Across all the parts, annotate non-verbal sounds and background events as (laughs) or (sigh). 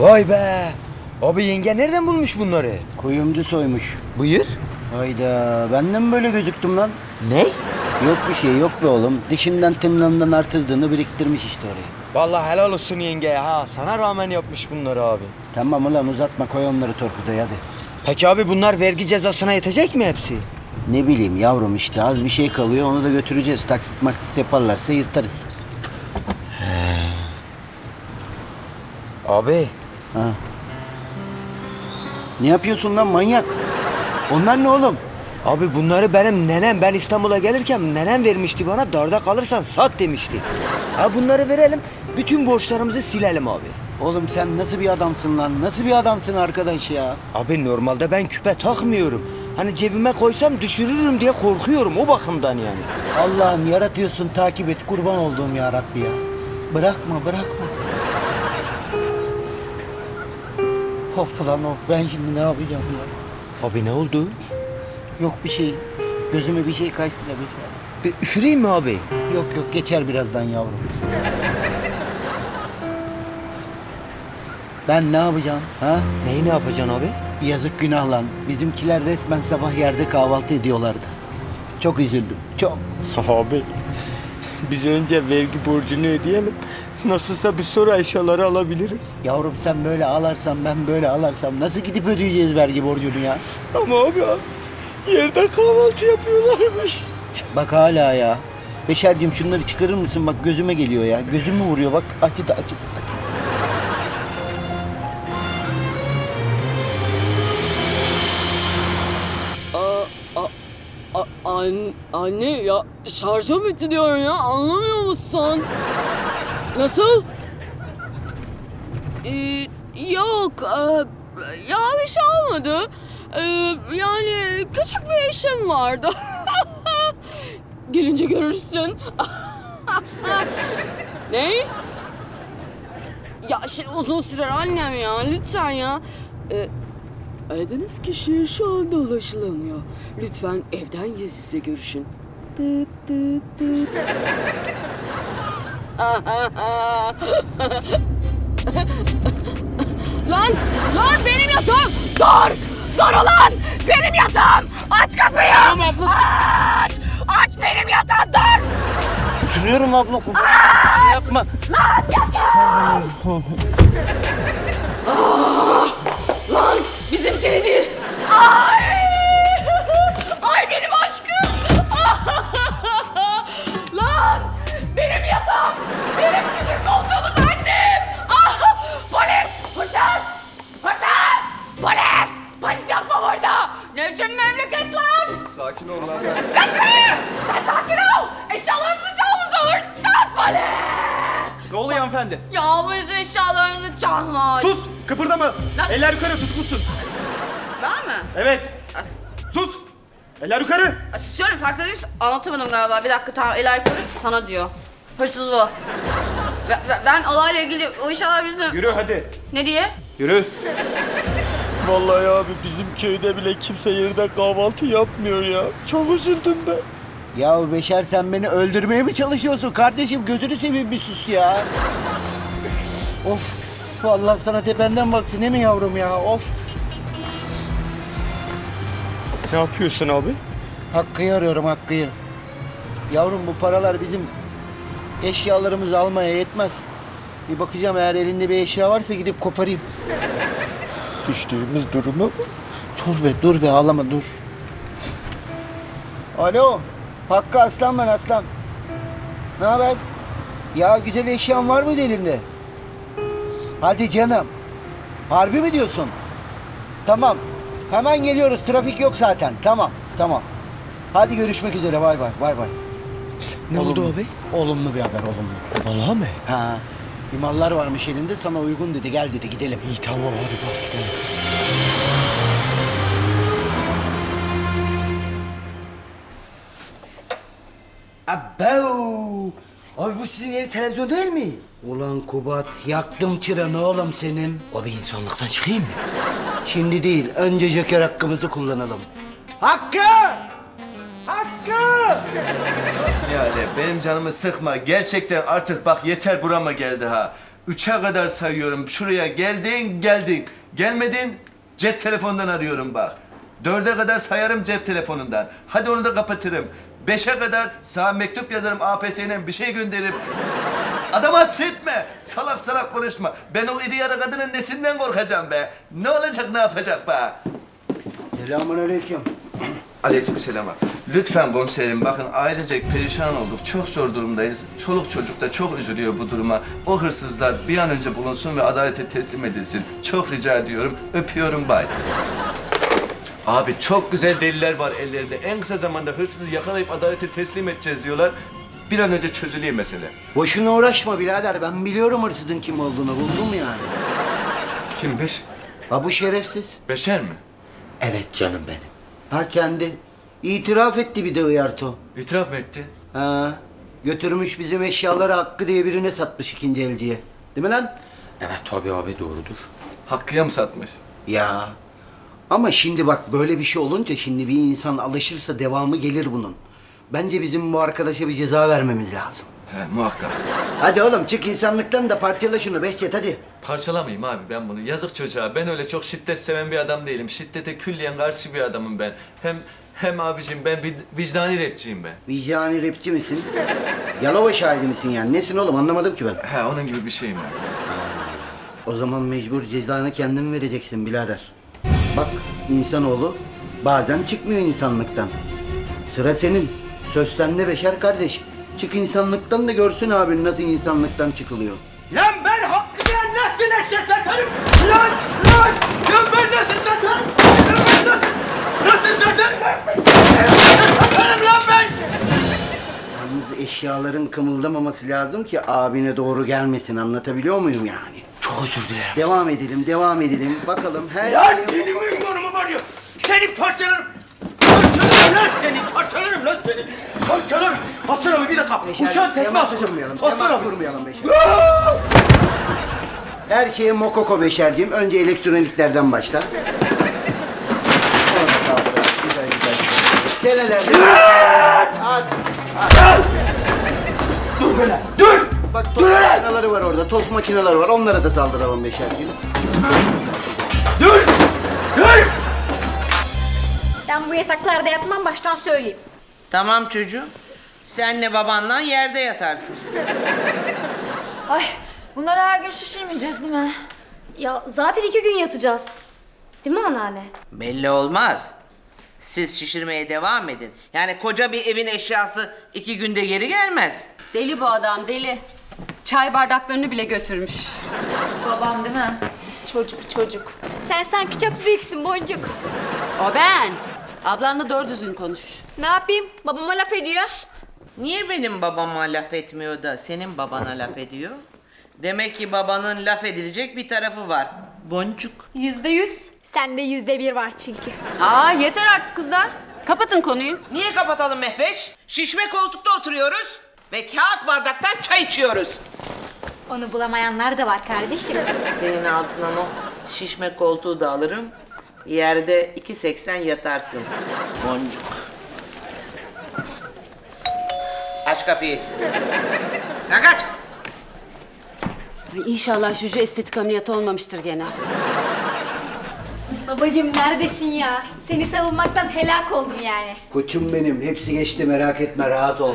Vay be. Abi yenge nereden bulmuş bunları? Kuyumcu soymuş. Buyur. Hayda ben de mi böyle gözüktüm lan? Ne? Yok bir şey yok be oğlum. Dişinden tırnağından artırdığını biriktirmiş işte oraya. Vallahi helal olsun yenge ha. Sana rağmen yapmış bunları abi. Tamam ulan uzatma koy onları torpidoya hadi. Peki abi bunlar vergi cezasına yetecek mi hepsi? Ne bileyim yavrum işte az bir şey kalıyor onu da götüreceğiz. Taksit maksit yaparlarsa yırtarız. Abi. Ha. Ne yapıyorsun lan manyak? Onlar ne oğlum? Abi bunları benim nenem ben İstanbul'a gelirken nenem vermişti bana darda kalırsan sat demişti. Ha bunları verelim bütün borçlarımızı silelim abi. Oğlum sen nasıl bir adamsın lan? Nasıl bir adamsın arkadaş ya? Abi normalde ben küpe takmıyorum. Hani cebime koysam düşürürüm diye korkuyorum o bakımdan yani. Allah'ım yaratıyorsun takip et kurban olduğum ya Rabbi ya. Bırakma bırakma. Of lan of ben şimdi ne yapacağım ya? Abi ne oldu? Yok bir şey. Gözüme bir şey kaçtı da bir şey. Bir üfüreyim mi abi? Yok yok geçer birazdan yavrum. Ben ne yapacağım ha? Neyi ne yapacaksın abi? Yazık günah lan. Bizimkiler resmen sabah yerde kahvaltı ediyorlardı. Çok üzüldüm. Çok. Abi biz önce vergi borcunu ödeyelim. Nasılsa bir sonra eşyaları alabiliriz. Yavrum sen böyle ağlarsan ben böyle ağlarsam nasıl gidip ödeyeceğiz vergi borcunu ya? Ama abi yerde kahvaltı yapıyorlarmış. Bak hala ya. Beşerciğim şunları çıkarır mısın? Bak gözüme geliyor ya. Gözümü vuruyor bak. Acıdı acıdı. acıdı. Aa, a, a, an- anne ya şarjım bitti diyorum ya anlamıyor musun? Nasıl? Ee, yok e, ya bir şey olmadı. Ee, yani küçük bir işim vardı. (laughs) Gelince görürsün. (laughs) ne? Ya şimdi uzun sürer annem ya lütfen ya. Ee, Aradığınız kişiye şu anda ulaşılamıyor. Lütfen evden yüz yüze görüşün. Dıt dıt dıt. Lan! Lan benim yatağım! Dur! Dur ulan! Benim yatağım! Aç kapıyı! Aç! Aç benim yatağım dur! Oturuyorum abla. Bir şey yapma. Lan bizimkini değil. Ay Lan- Eller yukarı tutmuşsun. Ben mi? Evet. Sus! Eller yukarı! Susuyorum farkında değilsin. Anlatamadım galiba. Bir dakika tamam el yukarı sana diyor. Hırsız bu. Ve- Ben olayla ilgili o inşallah bizim... Yürü hadi. Ne diye? Yürü. Vallahi abi bizim köyde bile kimse yerde kahvaltı yapmıyor ya. Çok üzüldüm ben. Ya Beşer sen beni öldürmeye mi çalışıyorsun? Kardeşim gözünü seveyim bir sus ya. of. Allah sana tependen baksın değil mi yavrum ya? Of. Ne yapıyorsun abi? Hakkı'yı arıyorum Hakkı'yı. Yavrum bu paralar bizim eşyalarımızı almaya yetmez. Bir bakacağım eğer elinde bir eşya varsa gidip koparayım. Düştüğümüz duruma bak. Dur be dur be ağlama dur. Alo. Hakkı aslan ben aslan. Ne haber? Ya güzel eşyan var mıydı elinde? Hadi canım. Harbi mi diyorsun? Tamam. Hemen geliyoruz. Trafik yok zaten. Tamam. Tamam. Hadi görüşmek üzere. Bay bay. Bay bay. Ne oldu abi? Olumlu bir haber olumlu. Vallahi mı? Ha. Bir mallar varmış elinde sana uygun dedi. Gel dedi gidelim. İyi tamam hadi bas gidelim. Abo! Abi bu sizin yeni televizyon değil mi? Ulan Kubat yaktım çıranı oğlum senin. Abi insanlıktan çıkayım mı? Şimdi değil, önce joker hakkımızı kullanalım. Hakkı! Hakkı! Yani benim canımı sıkma. Gerçekten artık bak yeter burama geldi ha. Üçe kadar sayıyorum. Şuraya geldin, geldin. Gelmedin, cep telefonundan arıyorum bak. Dörde kadar sayarım cep telefonundan. Hadi onu da kapatırım. Beşe kadar sana mektup yazarım APS'yle bir şey gönderirim. Adam hasta etme. Salak salak konuşma. Ben o iri yarı kadının nesinden korkacağım be? Ne olacak, ne yapacak be? Selamun aleyküm. Aleykümselam abi. Lütfen komiserim bakın ailecek perişan olduk. Çok zor durumdayız. Çoluk çocuk da çok üzülüyor bu duruma. O hırsızlar bir an önce bulunsun ve adalete teslim edilsin. Çok rica ediyorum. Öpüyorum bay. Abi çok güzel deliller var ellerinde. En kısa zamanda hırsızı yakalayıp adalete teslim edeceğiz diyorlar. Bir an önce çözülüyor mesele. Boşuna uğraşma birader. Ben biliyorum hırsızın kim olduğunu. Buldum yani. Kimmiş? Ha bu şerefsiz. Beşer mi? Evet canım benim. Ha kendi. İtiraf etti bir de Uyarto. İtiraf mı etti? Ha. Götürmüş bizim eşyaları Hakkı diye birine satmış ikinci elciye. Değil mi lan? Evet tabii abi doğrudur. Hakkı'ya mı satmış? Ya. Ama şimdi bak böyle bir şey olunca şimdi bir insan alışırsa devamı gelir bunun. Bence bizim bu arkadaşa bir ceza vermemiz lazım. He muhakkak. Hadi oğlum çık insanlıktan da parçala şunu Behçet hadi. Parçalamayayım abi ben bunu. Yazık çocuğa. Ben öyle çok şiddet seven bir adam değilim. Şiddete külliyen karşı bir adamım ben. Hem hem abicim ben vid- vicdani rapçiyim ben. Vicdani rapçi misin? Yalova şahidi misin yani? Nesin oğlum anlamadım ki ben. He onun gibi bir şeyim ben. O zaman mecbur cezanı kendin vereceksin birader. Bak insanoğlu bazen çıkmıyor insanlıktan. Sıra senin. Söz sende Beşer kardeş. Çık insanlıktan da görsün abin nasıl insanlıktan çıkılıyor. Lan ben hakkı diyen nasıl eşek satarım? Lan lan! Lan ben nasıl satarım? Lan ben nasıl? Nasıl satarım? Nasıl satarım lan ben? Yalnız eşyaların kımıldamaması lazım ki abine doğru gelmesin anlatabiliyor muyum yani? Çok özür dilerim. Devam edelim, devam edelim. Bakalım her Lan şey- benim ünvanımı var ya. Seni parçalarım. Parçalarım lan seni. Parçalarım lan seni. Parçalarım. Hasan abi bir dakika. Beşer, Uçağın tekme temas atacağım. kurmayalım, temas abi. kurmayalım Beşer. Her şeye mokoko Beşer'cim. Önce elektroniklerden başla. Orada kaldır. Güzel güzel. Seneler. Az. Dur böyle. Dur. Toz makineleri var orada. Toz makineleri var. Onlara da saldıralım Beşer'cim. Dur. Dur. Ben bu yataklarda yatmam baştan söyleyeyim. Tamam çocuğum. Senle babanla yerde yatarsın. Ay bunları her gün şişirmeyeceğiz değil mi? Ya zaten iki gün yatacağız. Değil mi anneanne? Belli olmaz. Siz şişirmeye devam edin. Yani koca bir evin eşyası iki günde geri gelmez. Deli bu adam deli. Çay bardaklarını bile götürmüş. Babam değil mi? Çocuk çocuk. Sen sanki çok büyüksün boncuk. O ben. Ablanla doğru düzgün konuş. Ne yapayım? Babama laf ediyor. Niye benim babama laf etmiyor da senin babana laf ediyor? Demek ki babanın laf edilecek bir tarafı var. Boncuk. Yüzde yüz. Sende yüzde bir var çünkü. Aa yeter artık kızlar. Kapatın konuyu. Niye kapatalım Mehveş? Şişme koltukta oturuyoruz ve kağıt bardaktan çay içiyoruz. Onu bulamayanlar da var kardeşim. Senin altından o şişme koltuğu da alırım. Yerde 2.80 yatarsın. Boncuk. Aç kapıyı. Kalk aç. Ay inşallah Juju estetik ameliyatı olmamıştır gene. Babacım neredesin ya? Seni savunmaktan helak oldum yani. Koçum benim. Hepsi geçti merak etme rahat ol.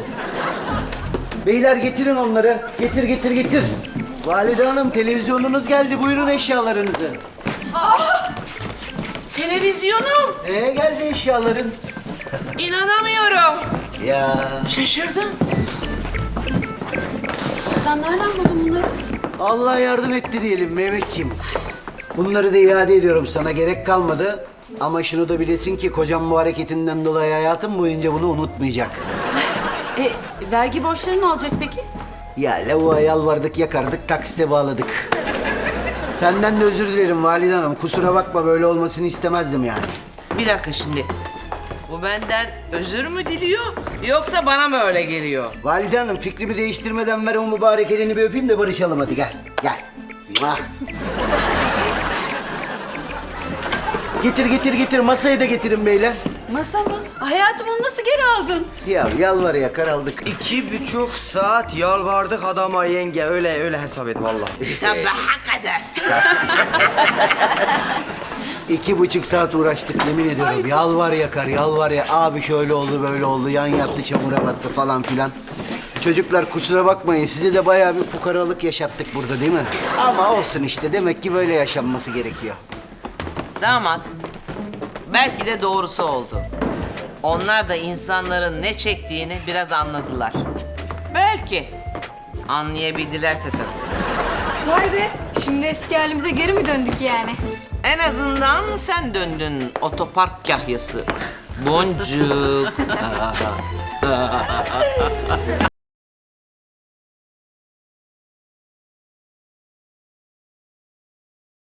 Beyler getirin onları. Getir getir getir. Valide Hanım televizyonunuz geldi. Buyurun eşyalarınızı. Televizyonum. Ee geldi eşyaların. İnanamıyorum. Ya Şaşırdım. Sen nereden buldun bunları? Allah yardım etti diyelim Mehmetciğim. Bunları da iade ediyorum sana gerek kalmadı. Ama şunu da bilesin ki kocam bu hareketinden dolayı hayatım boyunca bunu unutmayacak. E, vergi borçları ne olacak peki? Ya lavuğa yalvardık yakardık taksite bağladık. Senden de özür dilerim Valide Hanım. Kusura bakma böyle olmasını istemezdim yani. Bir dakika şimdi. Bu benden özür mü diliyor yoksa bana mı öyle geliyor? Valide Hanım fikrimi değiştirmeden ver o mübarek elini bir öpeyim de barışalım hadi gel. Gel. Mwah. Getir getir getir masayı da getirin beyler. Masa mı? Hayatım onu nasıl geri aldın? Ya yalvar yakar aldık. İki buçuk saat yalvardık adama yenge. Öyle öyle hesap et vallahi. (laughs) Sabaha kadar. İki buçuk saat uğraştık yemin ediyorum. Yalvar yakar, yalvar ya. Abi şöyle oldu, böyle oldu. Yan yattı, çamura battı falan filan. Çocuklar kusura bakmayın. Size de bayağı bir fukaralık yaşattık burada değil mi? Ama olsun işte. Demek ki böyle yaşanması gerekiyor. Damat, belki de doğrusu oldu. Onlar da insanların ne çektiğini biraz anladılar. Belki. Anlayabildilerse tabii. Vay be. Şimdi eski halimize geri mi döndük yani? En azından sen döndün otopark kahyası. Boncuk. (laughs)